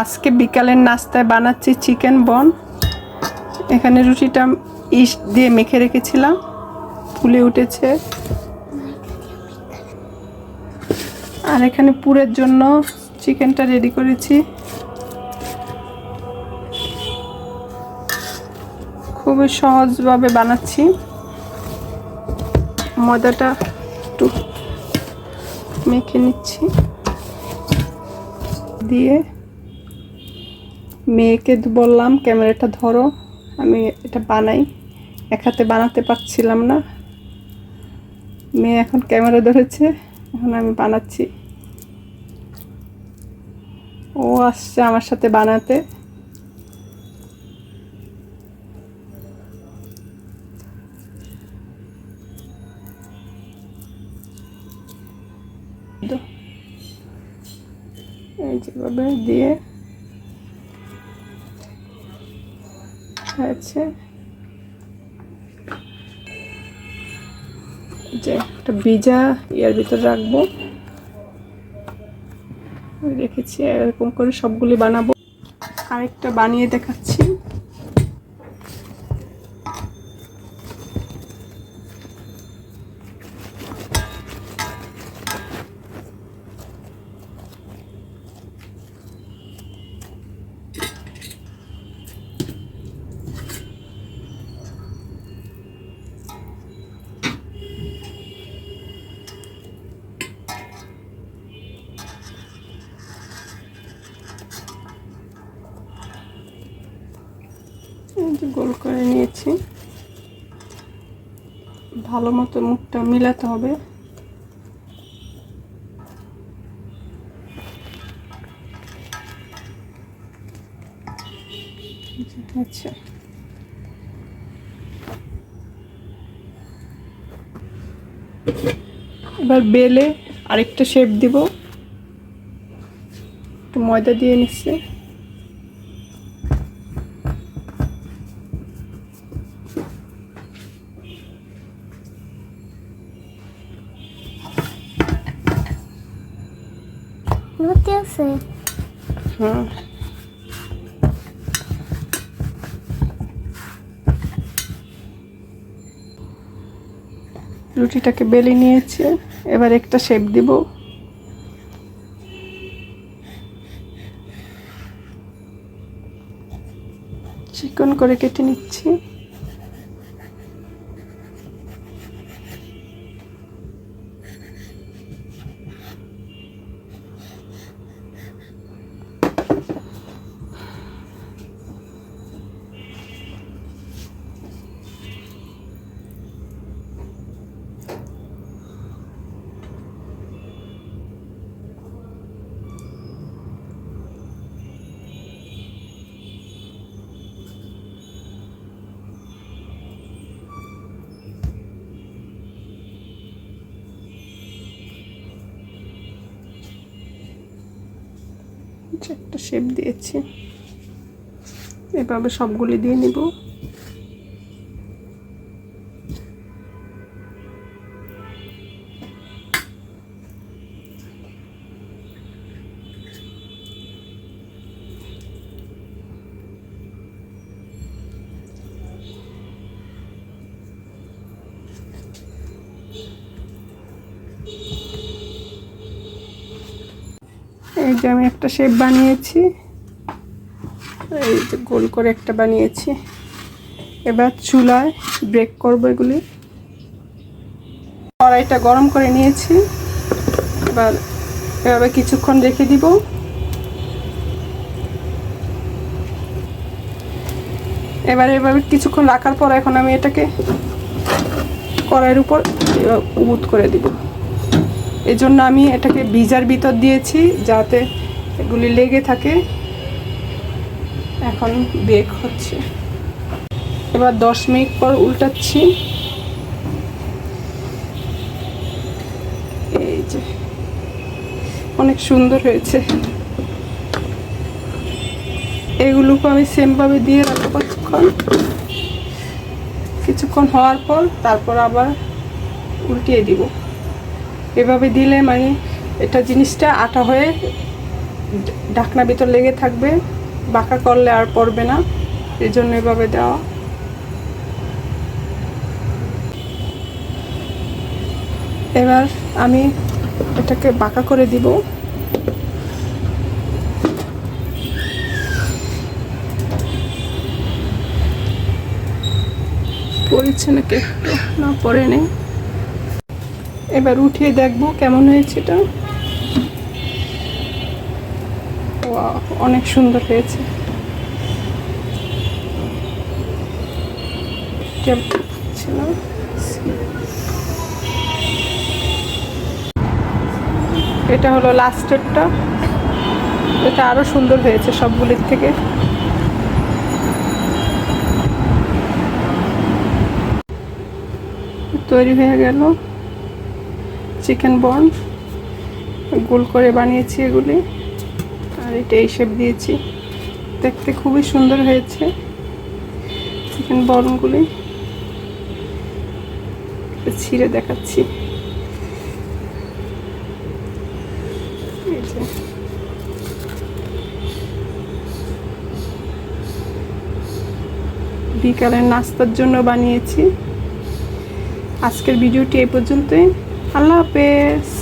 আজকে বিকালের নাস্তায় বানাচ্ছি চিকেন বন। এখানে রুটিটা ইস দিয়ে মেখে রেখেছিলাম। ফুলে উঠেছে। আর এখানে পুরের জন্য চিকেনটা রেডি করেছি। খুবই সহজভাবে বানাচ্ছি। ময়দাটা একটু মেখে নিচ্ছি। দিয়ে মেয়েকে বললাম, ক্যামেরাটা ধরো, আমি এটা বানাই। এক হাতে বানাতে পারছিলাম না। মেয়ে এখন ক্যামেরা ধরেছে, এখন আমি বানাচ্ছি। ও আসছে আমার সাথে বানাতে। এই যেভাবে দিয়ে হয়েছে। যে একটা ভিজা ইয়ার ভিতরে রাখব। রেখেছি, এরকম করে সবগুলি বানাবো। আরেকটা বানিয়ে দেখাচ্ছি। গোল করে নিয়েছি। ভালো মতো মুখটা মিলাতে হবে। আচ্ছা। এবার বেলে আরেকটা শেপ দিব। একটু ময়দা দিয়ে নিচ্ছে। লুচি আছে হুম রুটিটাকে বেলে নিয়েছে এবার একটা শেপ দিব। চিকন করে কেটে নিচ্ছি। একটা শেপ দিয়েছি। এভাবে সবগুলি দিয়ে নিব। এই যে আমি একটা শেপ বানিয়েছি। এই যে গোল করে একটা বানিয়েছি। এবার চুলায় ব্রেক করব এগুলি। কড়াইটা গরম করে নিয়েছি। এবার এভাবে কিছুক্ষণ রেখে দিব। এবার এভাবে কিছুক্ষণ রাখার পর এখন আমি এটাকে কড়াইয়ের উপর উবুত করে দিব। এই জন্য আমি এটাকে ভিজার ভিতর দিয়েছি যাতে এগুলি লেগে থাকে। এখন বেক হচ্ছে। এবার দশ মিনিট পর উল্টাচ্ছি। এই যে, অনেক সুন্দর হয়েছে। এগুলোকে আমি সেমভাবে দিয়ে রাখব কিছুক্ষণ। কিছুক্ষণ হওয়ার পর তারপর আবার উল্টিয়ে দিব। এভাবে দিলে মানে এটা জিনিসটা আটা হয়ে ঢাকনা ভিতর লেগে থাকবে, বাঁকা করলে আর পড়বে না এই জন্য এভাবে দেওয়া। এবার আমি এটাকে বাঁকা করে দিব। পড়েছে নাকি না পড়ে নেই। এবার উঠিয়ে দেখব কেমন হয়েছে এটা। অনেক সুন্দর হয়েছে? এটা হলো লাস্টেরটা। এটা আরও সুন্দর হয়েছে সবগুলির থেকে। তৈরি হয়ে গেল। চিকেন বর্ন গোল করে বানিয়েছি এগুলি। আর এটা এই শেপ দিয়েছি। দেখতে খুবই সুন্দর হয়েছে চিকেন বর্নগুলি ছিঁড়ে দেখাচ্ছি। বিকালের নাস্তার জন্য বানিয়েছি। আজকের ভিডিওটি এই পর্যন্তই। আল্লাহ হাফেজ।